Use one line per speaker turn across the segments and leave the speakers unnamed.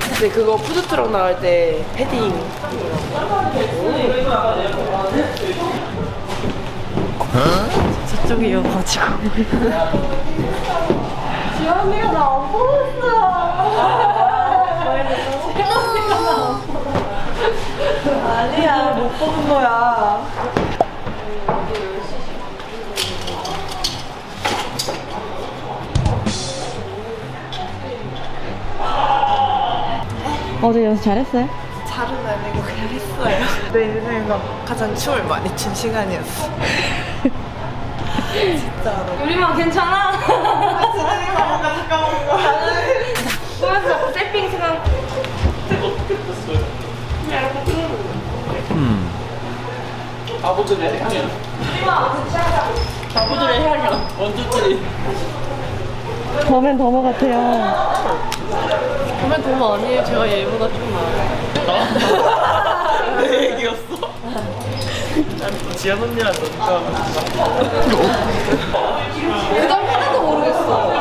근데 그거 푸드트럭 나갈 때 패딩. 저쪽이어가지고. 지원이가 나안 보였어. 아니야 못 보는 거야
어제 연습 잘했어요?
잘은 아니고 그냥 했어요. 내 인생에서 가장 춤을 많이 춘 시간이었어.
우리만 괜찮아?
그래서 세핑 시간. 아버들의 향연 아버들의 향연 원주들이
범엔 더머 같아요.
보면 돈 아니에요 제가 얘보다 좀 많아요 내 얘기였어? 난또 지연 언니랑 너무 그다음 하나도 모르겠어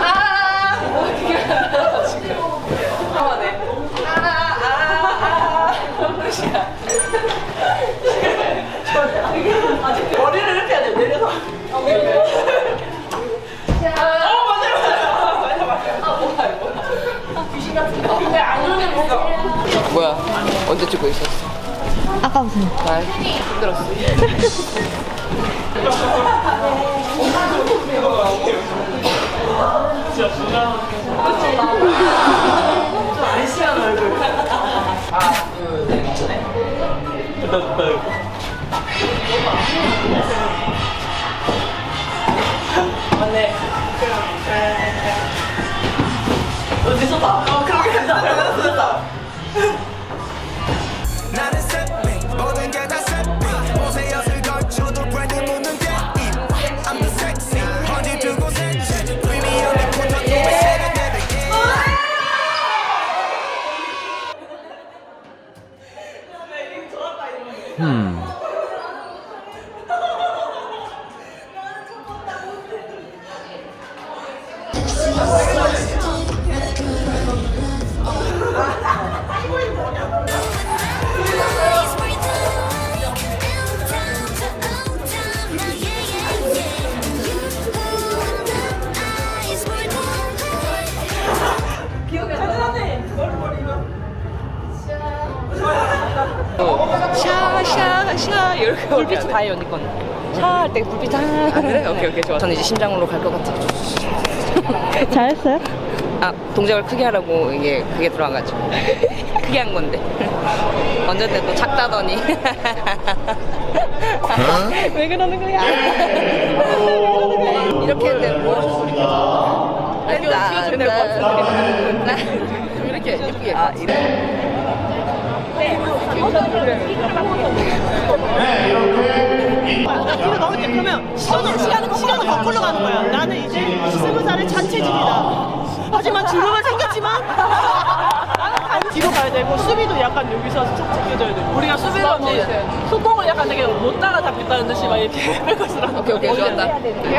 아 어떻게 지금 잠깐만요 아아아 머리를 이렇게 해야 돼 내려서 뭐야? 언제 찍고 있었어?
아까 무슨
나 힘들었어. 좀안 시한 얼굴. 하나, 둘, 셋, 넷. 됐다, 됐다. 맞네. 다해 언니 건. 샤할 때 불빛 다. 아 그래? 오케이 오케이 좋아. 저는 이제 심장으로 갈 것 같아.
잘했어요?
아 동작을 크게 하라고 이게 그게 들어와가지고 크게 한 건데. 때또 작다더니.
왜 그러는 거야?
이렇게 했는데 뭐 이렇게 띄워주면 될것 같은데. 이렇게 예쁘게. 아 이렇게.
뒤로 넣을 때 그러면 시간은 시간은 시간은 거꾸로 가는 거야. 나는 이제 스무 살의 잔체질이다. 하지만 주름은 생겼지만 나는 뒤로 가야 되고 수비도 약간 여기서 살짝 당겨줘야 되고 우리가 수비로 이제 속공을 약간 되게 못 따라잡겠다는 듯이 막 이렇게 백것을 하고
오케이 오케이 좋았다.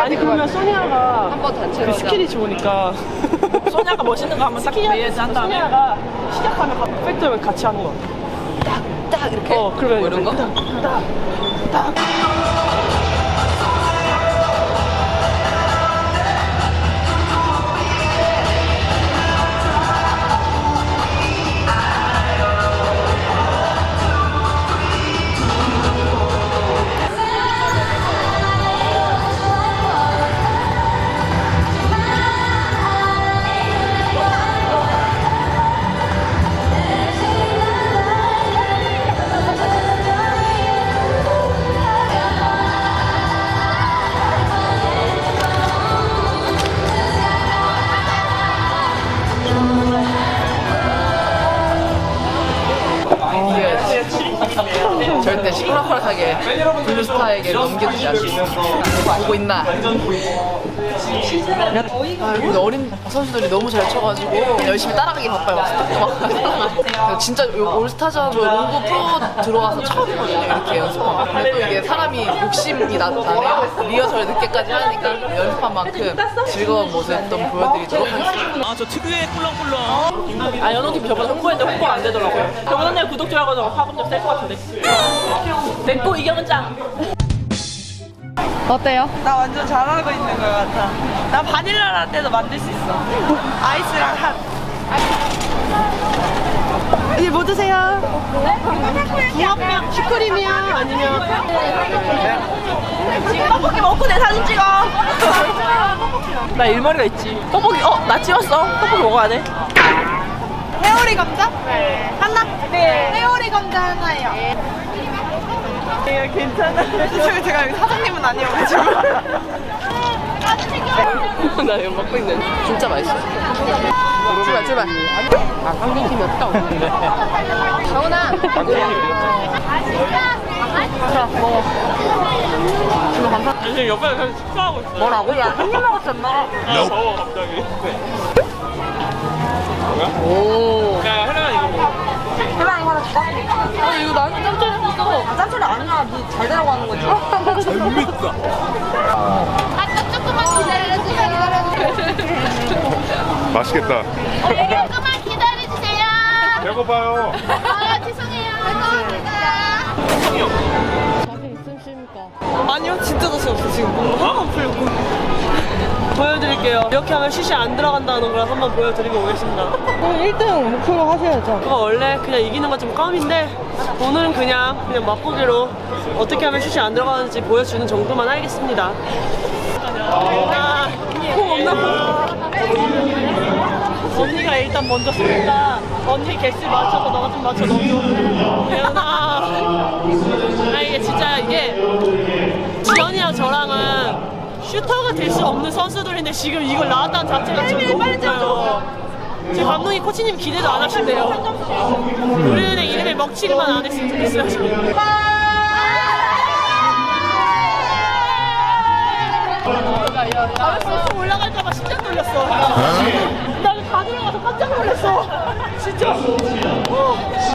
아니 그러면 소니아가
한번 단체로.
그 스킬이 좋으니까 소니아가 멋있는 거 한번 딱 매야지 한 다음에 소니아가 시작하면 팩트를 같이 하는 거.
딱 이렇게.
어 그러면
뭐 이런 거?
딱, 딱, 딱.
절대 시끄럽하게 블루스타에게 넘겨주지 않겠습니다. 보고 있나? 아, 근데 어린 선수들이 너무 잘 쳐가지고 열심히 따라가기 바빠요. 막. 진짜 올스타전으로 농구 프로 들어와서 처음이거든요. 이렇게. 근데 또 이게 사람이 욕심이 나, 나네요. 리허설 늦게까지 하니까 연습한 만큼 즐거운 모습 좀 보여드리도록 하겠습니다.
아 저 특유의 꿀렁꿀렁 아 연호팀 저번에 홍보했는데 홍보가 안 되더라고요 저번 언니 구독 좋아하고 화분 좀셀것 같은데 냈고 이경은 짱
어때요?
나 완전 잘하고 있는 것 같아. 나 바닐라 라떼도 만들 수 있어. 아이스랑 핫.
이제 뭐 드세요? 붕어빵 슈크림이야 아니면
떡볶이 먹고 내 사진 찍어 나 일머리가 있지 떡볶이 어나 찍었어 떡볶이 먹어야 돼
회오리 감자? 네. 하나? 네. 회오리 감자 하나요. 네, 괜찮아. 제가, 제가 여기 사장님은 아니어가지고.
나 이거 먹고 있는데 진짜 맛있어. 출발 출발. 아 상대팀이 없다. 정훈아. 자 먹어. 이거 감사.
지금 옆에 그냥 식사하고 있어
뭐라고? 야 한입 먹었잖아.
아 더워 갑자기
오.
야 혜련아 이거 먹어
해랑 하나 줄까? 아 이거 있어. 아 아니야. 니잘 되라고 하는 거지. 재밌다.
아까 조금만 기다려주세요.
맛있겠다.
조금만 기다려주세요.
배고파요.
아, 죄송해요. 죄송합니다.
자신 있으십니까?
아니요, 진짜 자신 없어, 지금. 뭔가 하나만 풀렸고.
보여드릴게요 이렇게 하면 슛이 안 들어간다는 걸 한번 보여드리고 오겠습니다
그럼 1등 목표로 하셔야죠
그거 원래 그냥 이기는 건 좀 껌인데 오늘은 그냥 그냥 맛보기로 어떻게 하면 슛이 안 들어가는지 보여주는 정도만 하겠습니다. 아, 공 없나 언니가 일단 먼저 쏜다. 언니 개수 맞춰서 너가 좀 맞춰 넣어줘. 예은아. 아 이게 진짜 이게 지연이랑 슈터가 될 수 없는 선수들인데 지금 이걸 나왔다는 자체가 지금 너무 웃겨요. 지금 감독님 코치님 기대도 안 하신대요. 우리는 이름에 먹칠만 안 했으면 좋겠어요. 지금. 알았어, 올라갈까봐 심장 떨렸어. 나다 들어가서 깜짝 놀랐어. 진짜.
핑크!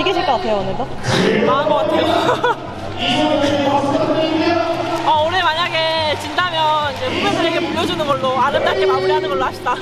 이기실 것 같아요 오늘도?
망한 것 같아요. 어, 오늘 만약에 진다면 이제 후배들에게 물려주는 걸로 아름답게 마무리하는 걸로 합시다.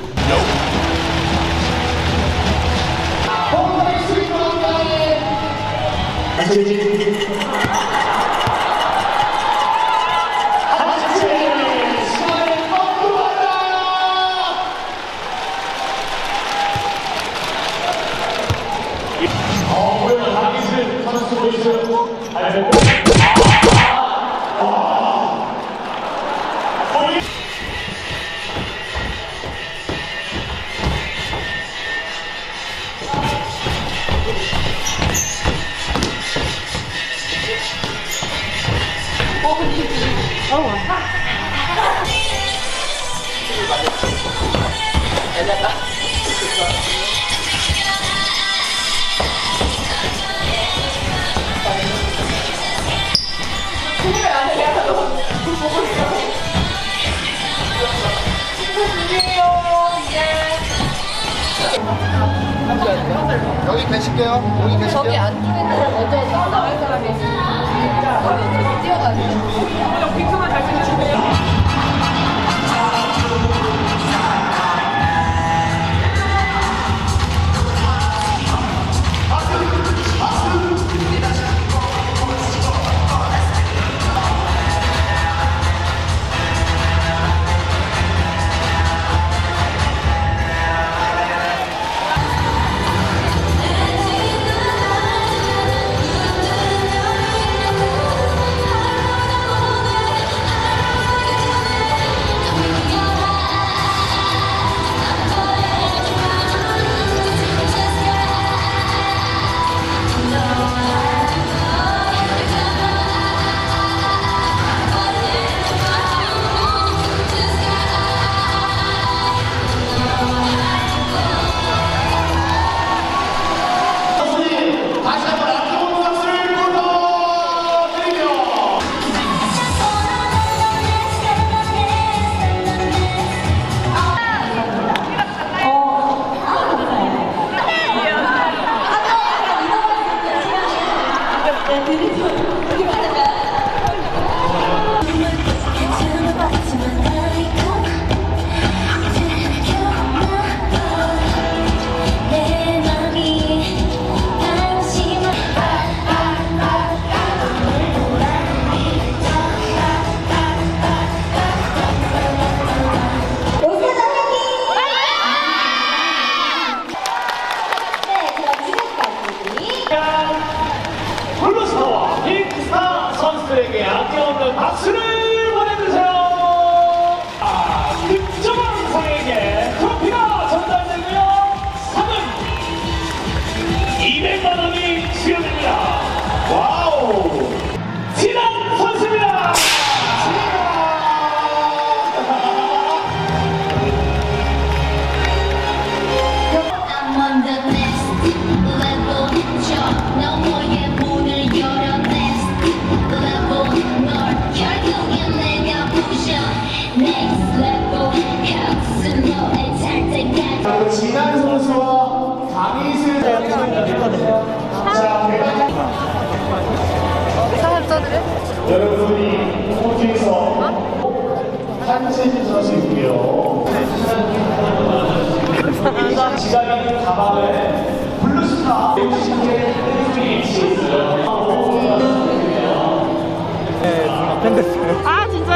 여기 계실게요. 여기 계실게요.
저기 안쪽에 있는 사람 먼저 나갈 사람이 뛰어가지고
다시 자,
사진 써드려?
여러분이 호주에서 한진 선수이고요. 지갑이 가방에 블루스타 신의 있어요.
아 진짜요? 네.